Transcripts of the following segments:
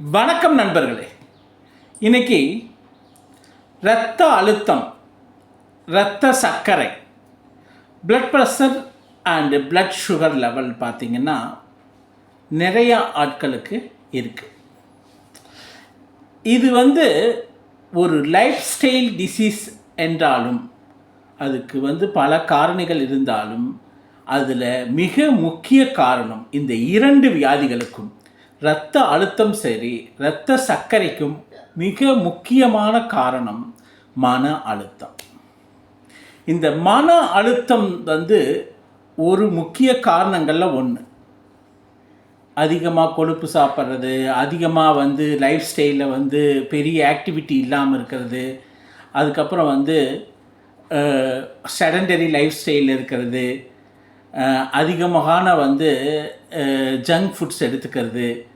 வணக்கம் நண்பர்களே. இன்னைக்கு இரத்த அழுத்தம் இரத்த சர்க்கரை blood pressure and blood sugar level பார்த்திங்கன்னா நிறையா ஆட்களுக்கு இருக்குது இது வந்து ஒரு லைஃப் ஸ்டைல் டிசீஸ் என்றாலும் அதுக்கு வந்து பல காரணிகள் இருந்தாலும் அதில் மிக முக்கிய காரணம் இந்த இரண்டு வியாதிகளுக்கும் இரத்த அழுத்தம் சரி இரத்த சர்க்கரைக்கும் மிக முக்கியமான காரணம் மன அழுத்தம். இந்த மன அழுத்தம் வந்து ஒரு முக்கிய காரணங்களில் ஒன்று அதிகமாக கொழுப்பு சாப்பிட்றது அதிகமாக வந்து லைஃப் ஸ்டைலில் வந்து பெரிய ஆக்டிவிட்டி இல்லாமல் இருக்கிறது அதுக்கப்புறம் வந்து செடண்டரி லைஃப் ஸ்டைலில் இருக்கிறது அதிகமான வந்து ஜங்க் ஃபுட்ஸ் எடுத்துக்கிறது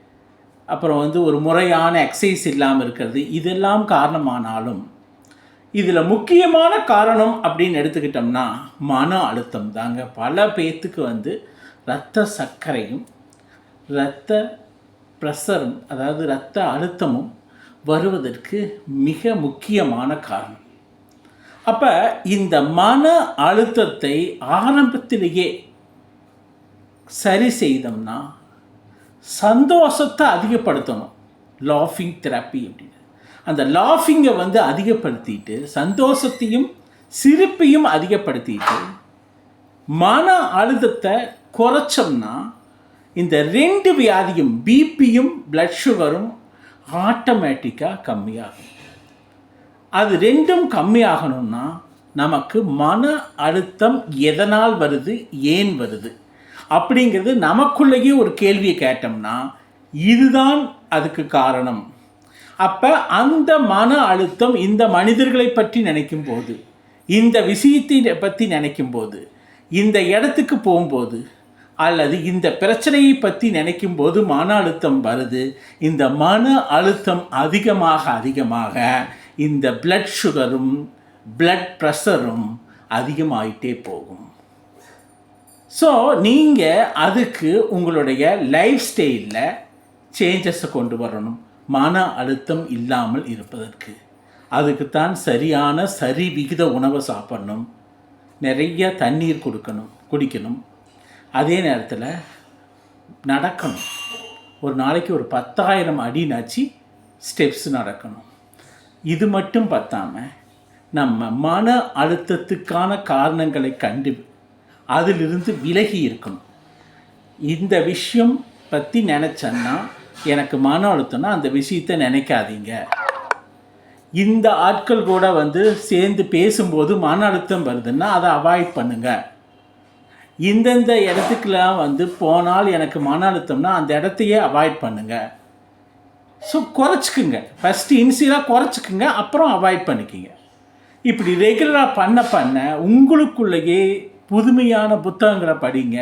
அப்புறம் வந்து ஒரு முறையான எக்ஸசைஸ் இல்லாமல் இருக்கிறது. இதெல்லாம் காரணமானாலும் இதில் முக்கியமான காரணம் அப்படின்னு எடுத்துக்கிட்டோம்னா மன அழுத்தம் தாங்க. பல பேர்த்துக்கு வந்து இரத்த சர்க்கரையும் இரத்த ப்ரெஷரும் அதாவது இரத்த அழுத்தமும் வருவதற்கு மிக முக்கியமான காரணம். அப்போ இந்த மன அழுத்தத்தை ஆரம்பத்திலேயே சரி செய்தோம்னா சந்தோஷத்தை அதிகப்படுத்தணும். லாஃபிங் தெரப்பி அப்படின்னு. அந்த லாஃபிங்கை வந்து அதிகப்படுத்திட்டு சந்தோஷத்தையும் சிரிப்பையும் அதிகப்படுத்திட்டு மன அழுத்தத்தை குறைச்சோம்னா இந்த ரெண்டு வியாதியும் பிபியும் பிளட் சுகரும் ஆட்டோமேட்டிக்காக கம்மியாகும். அது ரெண்டும் கம்மியாகணும்னா நமக்கு மன அழுத்தம் எதனால் வருது ஏன் வருது? அப்படிங்கிறது நமக்குள்ளேயே ஒரு கேள்வியை கேட்டோம்னா இதுதான் அதுக்கு காரணம். அப்போ அந்த மன அழுத்தம் இந்த மனிதர்களை பற்றி நினைக்கும் போது இந்த விஷயத்தை பற்றி நினைக்கும் போது இந்த இடத்துக்கு போகும்போது அல்லது இந்த பிரச்சனையை பற்றி நினைக்கும் போது மன அழுத்தம் வருது இந்த மன அழுத்தம் அதிகமாக அதிகமாக இந்த பிளட் சுகரும் பிளட் ப்ரெஷரும் அதிகமாயிட்டே போகும். ஸோ நீங்கள் அதுக்கு உங்களுடைய லைஃப் ஸ்டைலில் சேஞ்சஸை கொண்டு வரணும். மன அழுத்தம் இல்லாமல் இருப்பதற்கு. அதுக்குத்தான் சரியான சரி விகித உணவை சாப்பிடணும். நிறைய தண்ணீர் கொடுக்கணும் குடிக்கணும். அதே நேரத்தில் நடக்கணும். ஒரு நாளைக்கு ஒரு பத்தாயிரம் அடினாச்சு ஸ்டெப்ஸ் நடக்கணும். இது மட்டும் பற்றாமல் நம்ம மன அழுத்தத்துக்கான காரணங்களை கண்டு அதிலிருந்து விலகி இருக்கணும் இந்த விஷயம் பற்றி நினச்சேன்னா எனக்கு மன அழுத்தம்னா அந்த விஷயத்தை நினைக்காதீங்க. இந்த ஆட்கள் கூட வந்து சேர்ந்து பேசும்போது மன அழுத்தம் வருதுன்னா அதை அவாய்ட் பண்ணுங்க. இந்தந்த இடத்துக்குலாம் வந்து போனால் எனக்கு மன அழுத்தம்னா அந்த இடத்தையே அவாய்ட் பண்ணுங்க. ஸோ குறைச்சிக்குங்க. ஃபஸ்ட்டு இனிஷியலாக குறைச்சிக்குங்க அப்புறம் அவாய்ட் பண்ணிக்கிங்க. இப்படி ரெகுலராக பண்ண பண்ண உங்களுக்குள்ளேயே புதுமையான புத்தகங்களை படிங்க.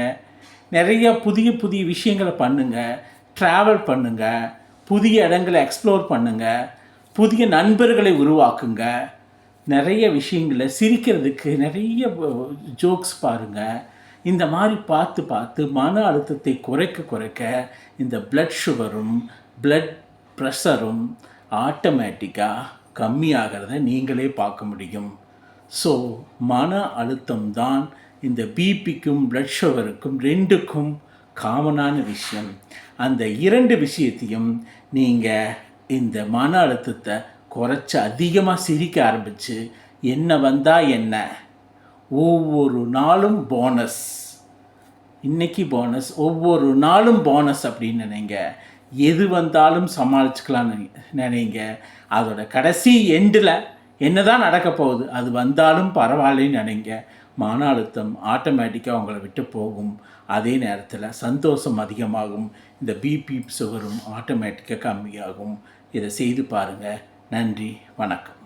நிறைய புதிய புதிய விஷயங்களை பண்ணுங்கள் ட்ராவல் பண்ணுங்கள் புதிய இடங்களை எக்ஸ்ப்ளோர் பண்ணுங்கள் புதிய நண்பர்களை உருவாக்குங்க. நிறைய விஷயங்களை சிரிக்கிறதுக்கு நிறைய ஜோக்ஸ் பாருங்கள் இந்த மாதிரி பார்த்து பார்த்து மன அழுத்தத்தை குறைக்க குறைக்க இந்த பிளட் சுகரும் பிளட் ப்ரெஷரும் ஆட்டோமேட்டிக்காக கம்மியாகிறத நீங்களே பார்க்க முடியும். ஸோ மன அழுத்தம் தான் இந்த பிபிக்கும் பிளட் சுகருக்கும் ரெண்டுக்கும் காமனான விஷயம். அந்த இரண்டு விஷயத்தையும் நீங்கள் இந்த மன அழுத்தத்தை குறைச்சி அதிகமாக சிரிக்க ஆரம்பித்து என்ன வந்தால் என்ன? ஒவ்வொரு நாளும் போனஸ் இன்றைக்கி போனஸ் ஒவ்வொரு நாளும் போனஸ் அப்படின்னு நினைங்க. எது வந்தாலும் சமாளிச்சுக்கலாம்னு நினைங்க. அதோட கடைசி எண்டில் என்னதான் நடக்க போகுது அது வந்தாலும் பரவாயில்லைன்னு நினைங்க. மன அழுத்தம் ஆட்டோமேட்டிக்காக உங்களை விட்டு போகும். அதே நேரத்தில் சந்தோஷம் அதிகமாகும். இந்த பிபி சுகரும் ஆட்டோமேட்டிக்காக கம்மியாகும். இதை செய்து பாருங்கள் நன்றி. வணக்கம்.